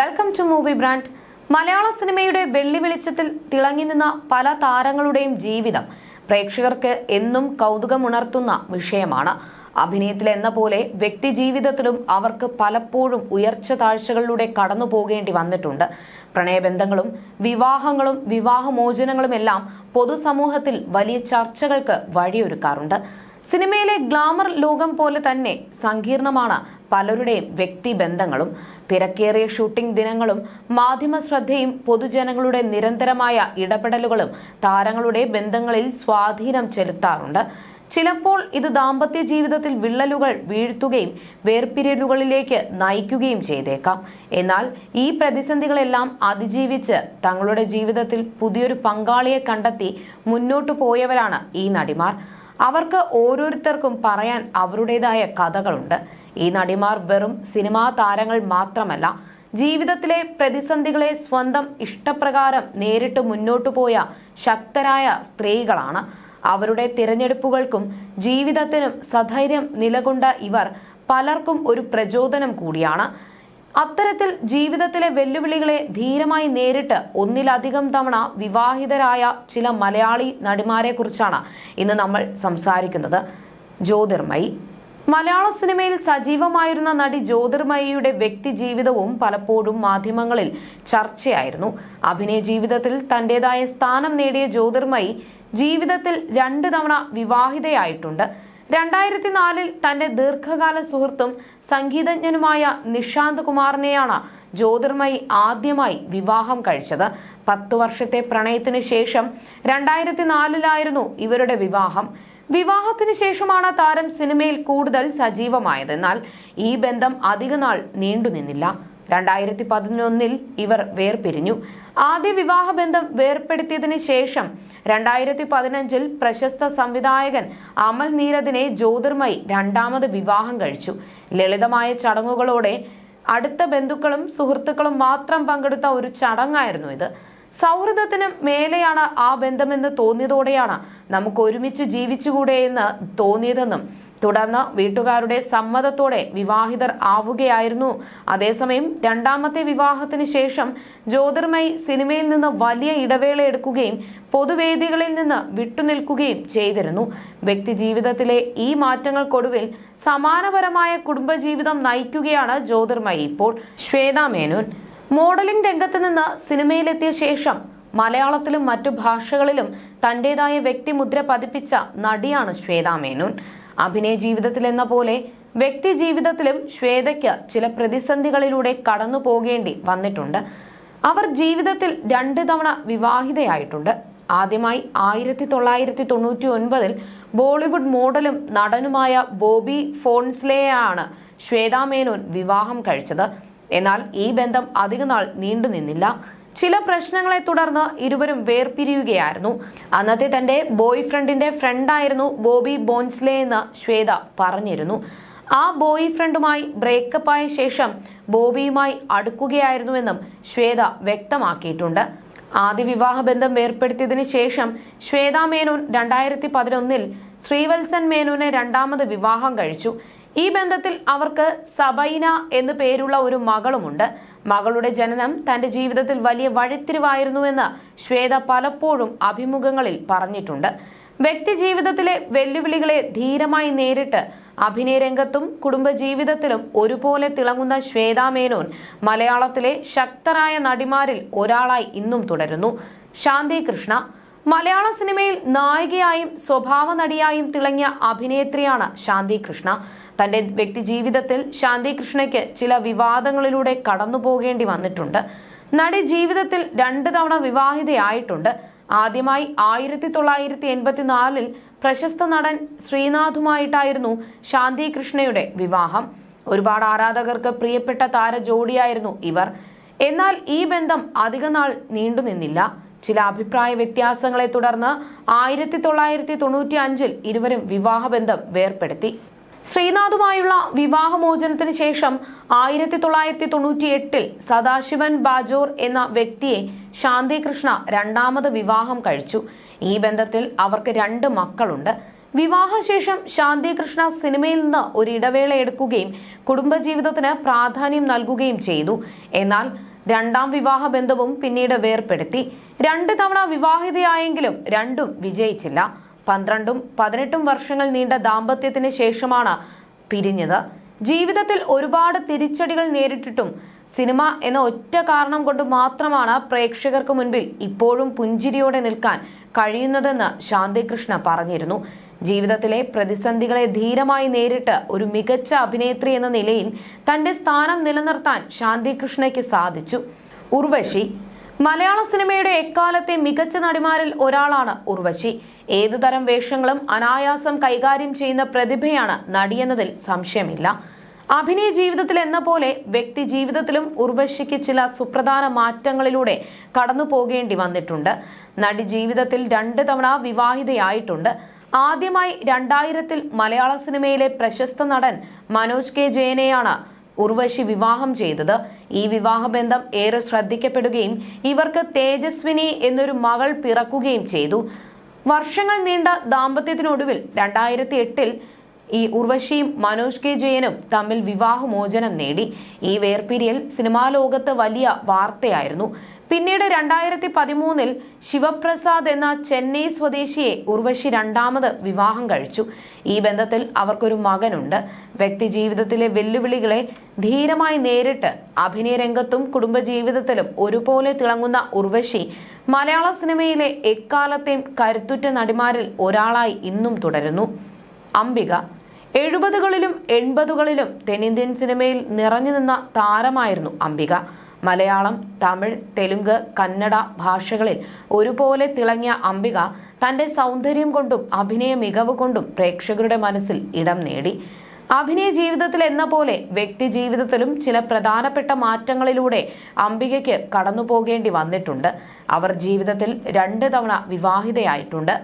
Welcome to movie brand മലയാള സിനിമയുടെ വെള്ളി വെളിച്ചത്തിൽ തിളങ്ങി നിന്ന പല താരങ്ങളുടെയും ജീവിതം പ്രേക്ഷകർക്ക് എന്നും കൗതുകമുണർത്തുന്ന വിഷയമാണ്. അഭിനയത്തിൽ എന്ന പോലെ വ്യക്തി ജീവിതത്തിലും അവർക്ക് പലപ്പോഴും ഉയർച്ച താഴ്ചകളിലൂടെ കടന്നു പോകേണ്ടി വന്നിട്ടുണ്ട്. പ്രണയബന്ധങ്ങളും വിവാഹങ്ങളും വിവാഹമോചനങ്ങളും എല്ലാം പൊതുസമൂഹത്തിൽ വലിയ ചർച്ചകൾക്ക് വഴിയൊരുക്കാറുണ്ട്. സിനിമയിലെ ഗ്ലാമർ ലോകം പോലെ തന്നെ സങ്കീർണമാണ് പലരുടെയും വ്യക്തിബന്ധങ്ങളും തിരക്കേറിയ ഷൂട്ടിംഗ് ദിനങ്ങളും മാധ്യമ ശ്രദ്ധയും പൊതുജനങ്ങളുടെ നിരന്തരമായ ഇടപെടലുകളും താരങ്ങളുടെ ബന്ധങ്ങളിൽ സ്വാധീനം ചെലുത്താറുണ്ട്. ചിലപ്പോൾ ഇത് ദാമ്പത്യ ജീവിതത്തിൽ വിള്ളലുകൾ വീഴ്ത്തുകയും വേർപിരിയലുകളിലേക്ക് നയിക്കുകയും ചെയ്തേക്കാം. എന്നാൽ ഈ പ്രതിസന്ധികളെല്ലാം അതിജീവിച്ച് തങ്ങളുടെ ജീവിതത്തിൽ പുതിയൊരു പങ്കാളിയെ കണ്ടെത്തി മുന്നോട്ടു പോയവരാണ് ഈ നടിമാർ. അവർക്ക് ഓരോരുത്തർക്കും പറയാൻ അവരുടേതായ കഥകളുണ്ട്. ഈ നടിമാർ വെറും സിനിമാ താരങ്ങൾ മാത്രമല്ല ജീവിതത്തിലെ പ്രതിസന്ധികളെ സ്വന്തം ഇഷ്ടപ്രകാരം നേരിട്ട് മുന്നോട്ടു പോയ ശക്തരായ സ്ത്രീകളാണ്. അവരുടെ തിരഞ്ഞെടുപ്പുകൾക്കും ജീവിതത്തിനും സധൈര്യം നിലകൊണ്ട ഇവർ പലർക്കും ഒരു പ്രചോദനം കൂടിയാണ്. അത്തരത്തിൽ ജീവിതത്തിലെ വെല്ലുവിളികളെ ധീരമായി നേരിട്ട് ഒന്നിലധികം തവണ വിവാഹിതരായ ചില മലയാളി നടിമാരെ കുറിച്ചാണ് ഇന്ന് നമ്മൾ സംസാരിക്കുന്നത്. ജ്യോതിർമയി. മലയാള സിനിമയിൽ സജീവമായിരുന്ന നടി ജ്യോതിർമയിയുടെ വ്യക്തി ജീവിതവും പലപ്പോഴും മാധ്യമങ്ങളിൽ ചർച്ചയായിരുന്നു. അഭിനയ ജീവിതത്തിൽ തന്റേതായ സ്ഥാനം നേടിയ ജ്യോതിർമയി ജീവിതത്തിൽ രണ്ട് തവണ വിവാഹിതയായിട്ടുണ്ട്. രണ്ടായിരത്തി നാലിൽ തന്റെ ദീർഘകാല സുഹൃത്തും സംഗീതജ്ഞനുമായ നിഷാന്ത് കുമാറിനെയാണ് ജ്യോതിർമയി ആദ്യമായി വിവാഹം കഴിച്ചത്. പത്തു വർഷത്തെ പ്രണയത്തിന് ശേഷം രണ്ടായിരത്തി നാലിലായിരുന്നു ഇവരുടെ വിവാഹം. വിവാഹത്തിന് ശേഷമാണ് താരം സിനിമയിൽ കൂടുതൽ സജീവമായത്. എന്നാൽ ഈ ബന്ധം അധികനാൾ നീണ്ടുനിന്നില്ല രണ്ടായിരത്തി പതിനൊന്നിൽ ഇവർ വേർപിരിഞ്ഞു. ആദ്യ വിവാഹ ബന്ധം വേർപ്പെടുത്തിയതിനു ശേഷം രണ്ടായിരത്തി പതിനഞ്ചിൽ പ്രശസ്ത സംവിധായകൻ അമൽ നീരദിനെ ജ്യോതിർമയി രണ്ടാമത് വിവാഹം കഴിച്ചു. ലളിതമായ ചടങ്ങുകളോടെ അടുത്ത ബന്ധുക്കളും സുഹൃത്തുക്കളും മാത്രം പങ്കെടുത്ത ഒരു ചടങ്ങായിരുന്നു ഇത്. സൗഹൃദത്തിന് മേലെയാണ് ആ ബന്ധമെന്ന് തോന്നിയതോടെയാണ് നമുക്ക് ഒരുമിച്ച് ജീവിച്ചുകൂടെ എന്ന് തോന്നിയതെന്നും തുടർന്ന് വീട്ടുകാരുടെ സമ്മതത്തോടെ വിവാഹിതർ ആവുകയായിരുന്നു. അതേസമയം രണ്ടാമത്തെ വിവാഹത്തിന് ശേഷം ജ്യോതിർമയി സിനിമയിൽ നിന്ന് വലിയ ഇടവേള എടുക്കുകയും പൊതുവേദികളിൽ നിന്ന് വിട്ടുനിൽക്കുകയും ചെയ്തിരുന്നു. വ്യക്തി ജീവിതത്തിലെ ഈ മാറ്റങ്ങൾക്കൊടുവിൽ സമാനപരമായ കുടുംബജീവിതം നയിക്കുകയാണ് ജ്യോതിർമയി. ഇപ്പോൾ ശ്വേത മേനോൻ മോഡലിംഗ് രംഗത്ത് നിന്ന് സിനിമയിലെത്തിയ ശേഷം മലയാളത്തിലും മറ്റു ഭാഷകളിലും തന്റേതായ വ്യക്തിമുദ്ര പതിപ്പിച്ച നടിയാണ് ശ്വേത മേനോൻ. അഭിനയ ജീവിതത്തിലെന്ന പോലെ വ്യക്തി ജീവിതത്തിലും ശ്വേതയ്ക്ക് ചില പ്രതിസന്ധികളിലൂടെ കടന്നു പോകേണ്ടി വന്നിട്ടുണ്ട്. അവർ ജീവിതത്തിൽ രണ്ട് തവണ വിവാഹിതയായിട്ടുണ്ട്. ആദ്യമായി ആയിരത്തി തൊള്ളായിരത്തി തൊണ്ണൂറ്റി ഒൻപതിൽ ബോളിവുഡ് മോഡലും നടനുമായ ബോബി ഫോൺസ്ലേയാണ് ശ്വേതാ മേനോൻ വിവാഹം കഴിച്ചത്. എന്നാൽ ഈ ബന്ധം അധികനാൾ നീണ്ടുനിന്നില്ല ചില പ്രശ്നങ്ങളെ തുടർന്ന് ഇരുവരും വേർപിരിയുകയായിരുന്നു. അന്നത്തെ തന്റെ ബോയ് ഫ്രണ്ടിന്റെ ഫ്രണ്ടായിരുന്നു ബോബി ബോൺസ്ലെ എന്ന് ശ്വേത പറഞ്ഞിരുന്നു. ആ ബോയ് ഫ്രണ്ടുമായി ബ്രേക്കപ്പ് ആയ ശേഷം ബോബിയുമായി അടുക്കുകയായിരുന്നുവെന്നും ശ്വേത വ്യക്തമാക്കിയിട്ടുണ്ട്. ആദ്യ വിവാഹ ബന്ധം ഏർപ്പെടുത്തിയതിന് ശേഷം ശ്വേത മേനോൻ രണ്ടായിരത്തി പതിനൊന്നിൽ ശ്രീവത്സൻ മേനോനെ രണ്ടാമത് വിവാഹം കഴിച്ചു. ഈ ബന്ധത്തിൽ അവർക്ക് സബൈന എന്നു പേരുള്ള ഒരു മകളുമുണ്ട്. മകളുടെ ജനനം തന്റെ ജീവിതത്തിൽ വലിയ വഴിത്തിരിവായിരുന്നുവെന്ന് ശ്വേത പലപ്പോഴും അഭിമുഖങ്ങളിൽ പറഞ്ഞിട്ടുണ്ട്. വ്യക്തി ജീവിതത്തിലെ വെല്ലുവിളികളെ ധീരമായി നേരിട്ട് അഭിനയ രംഗത്തും കുടുംബജീവിതത്തിലും ഒരുപോലെ തിളങ്ങുന്ന ശ്വേതാ മേനോൻ മലയാളത്തിലെ ശക്തരായ നടിമാരിൽ ഒരാളായി ഇന്നും തുടരുന്നു. ശാന്തി കൃഷ്ണ. മലയാള സിനിമയിൽ നായികയായും സ്വഭാവ നടിയായും തിളങ്ങിയ അഭിനേത്രിയാണ് ശാന്തി കൃഷ്ണ. തന്റെ വ്യക്തി ജീവിതത്തിൽ ശാന്തി കൃഷ്ണയ്ക്ക് ചില വിവാദങ്ങളിലൂടെ കടന്നു പോകേണ്ടി വന്നിട്ടുണ്ട്. നടി ജീവിതത്തിൽ രണ്ട് തവണ വിവാഹിതയായിട്ടുണ്ട്. ആദ്യമായി ആയിരത്തി തൊള്ളായിരത്തി എൺപത്തിനാലിൽ പ്രശസ്ത നടൻ ശ്രീനാഥുമായിട്ടായിരുന്നു ശാന്തി കൃഷ്ണയുടെ വിവാഹം. ഒരുപാട് ആരാധകർക്ക് പ്രിയപ്പെട്ട താര ജോഡിയായിരുന്നു ഇവർ. എന്നാൽ ഈ ബന്ധം അധികനാൾ നീണ്ടുനിന്നില്ല ചില അഭിപ്രായ വ്യത്യാസങ്ങളെ തുടർന്ന് ആയിരത്തി തൊള്ളായിരത്തി തൊണ്ണൂറ്റി അഞ്ചിൽ ഇരുവരും വിവാഹബന്ധം വേർപ്പെടുത്തി. ശ്രീനാഥുമായുള്ള വിവാഹമോചനത്തിന് ശേഷം ആയിരത്തി തൊള്ളായിരത്തി തൊണ്ണൂറ്റി എട്ടിൽ സദാശിവൻ ബാജോർ എന്ന വ്യക്തിയെ ശാന്തി കൃഷ്ണ രണ്ടാമത് വിവാഹം കഴിച്ചു. ഈ ബന്ധത്തിൽ അവർക്ക് രണ്ട് മക്കളുണ്ട്. വിവാഹശേഷം ശാന്തികൃഷ്ണ സിനിമയിൽ നിന്ന് ഒരു ഇടവേള എടുക്കുകയും കുടുംബജീവിതത്തിന് പ്രാധാന്യം നൽകുകയും ചെയ്തു. എന്നാൽ രണ്ടാം വിവാഹ ബന്ധവും പിന്നീട് വേർപ്പെടുത്തി. രണ്ട് തവണ വിവാഹിതയായെങ്കിലും രണ്ടും വിജയിച്ചില്ല. പന്ത്രണ്ടും പതിനെട്ടും വർഷങ്ങൾ നീണ്ട ദാമ്പത്യത്തിന് ശേഷമാണ് പിരിഞ്ഞത്. ജീവിതത്തിൽ ഒരുപാട് തിരിച്ചടികൾ നേരിട്ടിട്ടും സിനിമ എന്ന ഒറ്റ കാരണം കൊണ്ട് മാത്രമാണ് പ്രേക്ഷകർക്ക് മുൻപിൽ ഇപ്പോഴും പുഞ്ചിരിയോടെ നിൽക്കാൻ കഴിയുന്നതെന്ന് ശാന്തികൃഷ്ണ പറഞ്ഞിരുന്നു. ജീവിതത്തിലെ പ്രതിസന്ധികളെ ധീരമായി നേരിട്ട് ഒരു മികച്ച അഭിനേത്രി എന്ന നിലയിൽ തന്റെ സ്ഥാനം നിലനിർത്താൻ ശാന്തികൃഷ്ണയ്ക്ക് സാധിച്ചു. ഉർവശി. മലയാള സിനിമയുടെ എക്കാലത്തെ മികച്ച നടിമാരിൽ ഒരാളാണ് ഉർവശി. ഏതു തരം വേഷങ്ങളും അനായാസം കൈകാര്യം ചെയ്യുന്ന പ്രതിഭയാണ് നടിയെന്നതിൽ സംശയമില്ല. അഭിനയ ജീവിതത്തിൽ എന്ന പോലെ വ്യക്തി ജീവിതത്തിലും ഉർവശിക്ക് ചില സുപ്രധാന മാറ്റങ്ങളിലൂടെ കടന്നു പോകേണ്ടി വന്നിട്ടുണ്ട്. നടി ജീവിതത്തിൽ രണ്ട് തവണ വിവാഹിതയായിട്ടുണ്ട്. ആദ്യമായി രണ്ടായിരത്തിൽ മലയാള സിനിമയിലെ പ്രശസ്ത നടൻ മനോജ് കെ ജയനെയാണ് ഉർവശി വിവാഹം ചെയ്തത്. ഈ വിവാഹബന്ധം ഏറെ ശ്രദ്ധിക്കപ്പെടുകയും ഇവർക്ക് തേജസ്വിനി എന്നൊരു മകൾ പിറക്കുകയും ചെയ്തു. വർഷങ്ങൾ നീണ്ട ദാമ്പത്യത്തിനൊടുവിൽ രണ്ടായിരത്തി എട്ടിൽ ഈ ഉർവശിയും മനോജ് കെ ജയനും തമ്മിൽ വിവാഹമോചനം നേടി. ഈ വേർപിരിയൽ സിനിമാ ലോകത്ത് വലിയ വാർത്തയായിരുന്നു. പിന്നീട് രണ്ടായിരത്തി പതിമൂന്നിൽ ശിവപ്രസാദ് എന്ന ചെന്നൈ സ്വദേശിയെ ഉർവശി രണ്ടാമത് വിവാഹം കഴിച്ചു. ഈ ബന്ധത്തിൽ അവർക്കൊരു മകനുണ്ട്. വ്യക്തി ജീവിതത്തിലെ വെല്ലുവിളികളെ ധീരമായി നേരിട്ട് അഭിനയ രംഗത്തും കുടുംബജീവിതത്തിലും ഒരുപോലെ തിളങ്ങുന്ന ഉർവശി മലയാള സിനിമയിലെ എക്കാലത്തെയും കരുത്തുറ്റ നടിമാരിൽ ഒരാളായി ഇന്നും തുടരുന്നു. അംബിക എഴുപതുകളിലും എൺപതുകളിലും തെന്നിന്ത്യൻ സിനിമയിൽ നിറഞ്ഞു നിന്ന താരമായിരുന്നു അംബിക. മലയാളം തമിഴ് തെലുങ്ക് കന്നഡ ഭാഷകളിൽ ഒരുപോലെ തിളങ്ങിയ അംബിക തന്റെ സൗന്ദര്യം കൊണ്ടും അഭിനയ മികവ് കൊണ്ടും പ്രേക്ഷകരുടെ മനസ്സിൽ ഇടം നേടി. അഭിനയ ജീവിതത്തിൽ എന്ന പോലെ വ്യക്തി ജീവിതത്തിലും ചില പ്രധാനപ്പെട്ട മാറ്റങ്ങളിലൂടെ അംബികയ്ക്ക് കടന്നു പോകേണ്ടി വന്നിട്ടുണ്ട്. അവർ ജീവിതത്തിൽ രണ്ട് തവണ വിവാഹിതയായിട്ടുണ്ട്.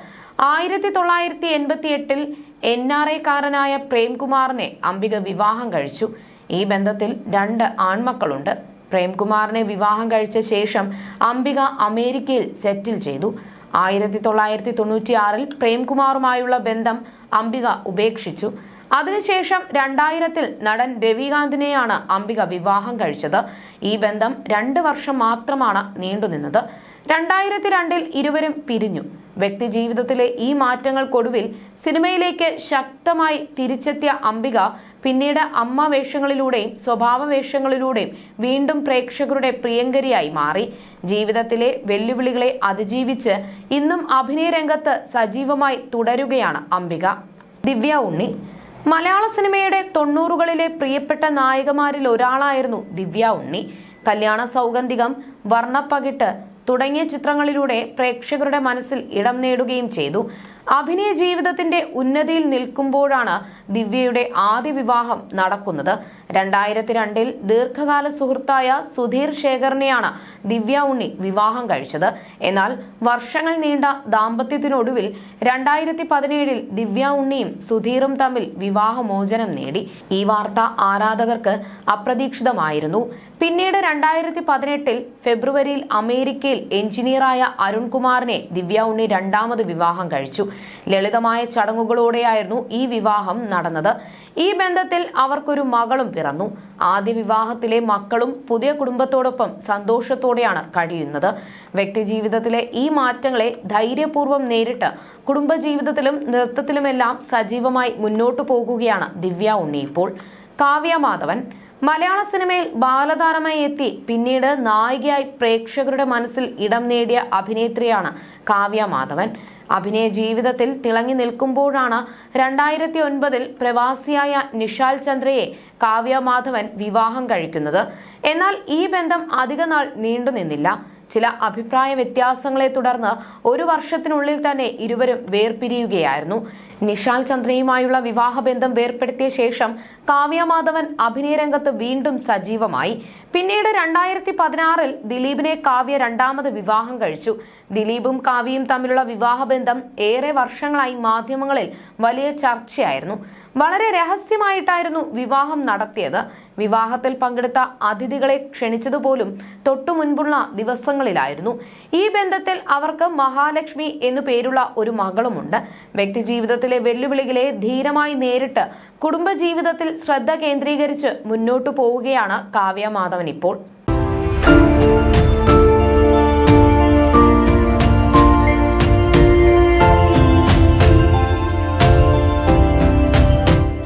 ആയിരത്തി തൊള്ളായിരത്തി എൺപത്തി എട്ടിൽ എൻ ആർ കാരനായ പ്രേംകുമാറിനെ അംബിക വിവാഹം കഴിച്ചു. ഈ ബന്ധത്തിൽ രണ്ട് ആൺമക്കളുണ്ട്. പ്രേംകുമാറിനെ വിവാഹം കഴിച്ച ശേഷം അംബിക അമേരിക്കയിൽ സെറ്റിൽ ചെയ്തു. ആയിരത്തി തൊള്ളായിരത്തി തൊണ്ണൂറ്റിയാറിൽ പ്രേംകുമാറുമായുള്ള ബന്ധം അംബിക ഉപേക്ഷിച്ചു. അതിനുശേഷം രണ്ടായിരത്തിൽ നടൻ രവികാന്തിനെയാണ് അംബിക വിവാഹം കഴിച്ചത്. ഈ ബന്ധം രണ്ട് വർഷം മാത്രമാണ് നീണ്ടുനിന്നത്. രണ്ടായിരത്തി രണ്ടിൽ ഇരുവരും പിരിഞ്ഞു. വ്യക്തി ജീവിതത്തിലെ ഈ മാറ്റങ്ങൾക്കൊടുവിൽ സിനിമയിലേക്ക് ശക്തമായി തിരിച്ചെത്തിയ അംബിക പിന്നീട് അമ്മ വേഷങ്ങളിലൂടെയും സ്വഭാവ വേഷങ്ങളിലൂടെയും വീണ്ടും പ്രേക്ഷകരുടെ പ്രിയങ്കരിയായി മാറി. ജീവിതത്തിലെ വെല്ലുവിളികളെ അതിജീവിച്ച് ഇന്നും അഭിനയ രംഗത്ത് സജീവമായി തുടരുകയാണ് അംബിക. ദിവ്യ ഉണ്ണി. മലയാള സിനിമയുടെ തൊണ്ണൂറുകളിലെ പ്രിയപ്പെട്ട നായകമാരിൽ ഒരാളായിരുന്നു ദിവ്യ ഉണ്ണി. കല്യാണ സൗഗന്ധികം വർണപ്പകിട്ട് തുടങ്ങിയ ചിത്രങ്ങളിലൂടെ പ്രേക്ഷകരുടെ മനസ്സിൽ ഇടം നേടുകയും ചെയ്തു. അഭിനയ ജീവിതത്തിന്റെ ഉന്നതിയിൽ നിൽക്കുമ്പോഴാണ് ദിവ്യയുടെ ആദ്യ വിവാഹം നടക്കുന്നത്. രണ്ടായിരത്തി രണ്ടിൽ ദീർഘകാല സുഹൃത്തായ സുധീർ ശേഖറിനെയാണ് ദിവ്യ ഉണ്ണി വിവാഹം കഴിച്ചത്. എന്നാൽ വർഷങ്ങൾ നീണ്ട ദാമ്പത്യത്തിനൊടുവിൽ രണ്ടായിരത്തി പതിനേഴിൽ ദിവ്യ ഉണ്ണിയും സുധീറും തമ്മിൽ വിവാഹമോചനം നേടി. ഈ വാർത്ത ആരാധകർക്ക് അപ്രതീക്ഷിതമായിരുന്നു. പിന്നീട് രണ്ടായിരത്തി പതിനെട്ടിൽ ഫെബ്രുവരിയിൽ അമേരിക്കയിൽ എഞ്ചിനീയറായ അരുൺകുമാറിനെ ദിവ്യ ഉണ്ണി രണ്ടാമത് വിവാഹം കഴിച്ചു. ലളിതമായ ചടങ്ങുകളോടെയായിരുന്നു ഈ വിവാഹം നടന്നത്. ഈ ബന്ധത്തിൽ അവർക്കൊരു മകളും പിറന്നു. ആദ്യ വിവാഹത്തിലെ മക്കളും പുതിയ കുടുംബത്തോടൊപ്പം സന്തോഷത്തോടെയാണ് കഴിയുന്നത്. വ്യക്തിജീവിതത്തിലെ ഈ മാറ്റങ്ങളെ ധൈര്യപൂർവം നേരിട്ട് കുടുംബജീവിതത്തിലും നൃത്തത്തിലുമെല്ലാം സജീവമായി മുന്നോട്ടു പോകുകയാണ് ദിവ്യ ഉണ്ണി ഇപ്പോൾ. കാവ്യ മാധവൻ മലയാള സിനിമയിൽ ബാലതാരമായി എത്തി. പിന്നീട് നായികയായി പ്രേക്ഷകരുടെ മനസ്സിൽ ഇടം നേടിയ അഭിനേത്രിയാണ് കാവ്യ മാധവൻ. അഭിനയ ജീവിതത്തിൽ തിളങ്ങി നിൽക്കുമ്പോഴാണ് രണ്ടായിരത്തി ഒൻപതിൽ പ്രവാസിയായ നിഷാൽ ചന്ദ്രയെ കാവ്യ മാധവൻ വിവാഹം കഴിക്കുന്നത്. എന്നാൽ ഈ ബന്ധം അധികനാൾ നീണ്ടുനിന്നില്ല ചില അഭിപ്രായ വ്യത്യാസങ്ങളെ തുടർന്ന് ഒരു വർഷത്തിനുള്ളിൽ തന്നെ ഇരുവരും വേർപിരിയുകയായിരുന്നു. നിഷാൽ ചന്ദ്രയുമായുള്ള വിവാഹബന്ധം വേർപ്പെടുത്തിയ ശേഷം കാവ്യ മാധവൻ അഭിനയ രംഗത്ത് വീണ്ടും സജീവമായി. പിന്നീട് രണ്ടായിരത്തി പതിനാറിൽ ദിലീപിനെ കാവ്യ രണ്ടാമത് വിവാഹം കഴിച്ചു. ദിലീപും കാവ്യയും തമ്മിലുള്ള വിവാഹബന്ധം ഏറെ വർഷങ്ങളായി മാധ്യമങ്ങളിൽ വലിയ ചർച്ചയായിരുന്നു. വളരെ രഹസ്യമായിട്ടായിരുന്നു വിവാഹം നടത്തിയത്. വിവാഹത്തിൽ പങ്കെടുത്ത അതിഥികളെ ക്ഷണിച്ചതുപോലും തൊട്ടു മുൻപുള്ള ദിവസങ്ങളിലായിരുന്നു. ഈ ബന്ധത്തിൽ അവർക്ക് മഹാലക്ഷ്മി എന്നു പേരുള്ള ഒരു മകളുമുണ്ട്. വ്യക്തിജീവിതത്തിലെ വെല്ലുവിളികളെ ധീരമായി നേരിട്ട് കുടുംബജീവിതത്തിൽ ശ്രദ്ധ കേന്ദ്രീകരിച്ച് മുന്നോട്ടു പോവുകയാണ് കാവ്യ മാധവൻ ഇപ്പോൾ.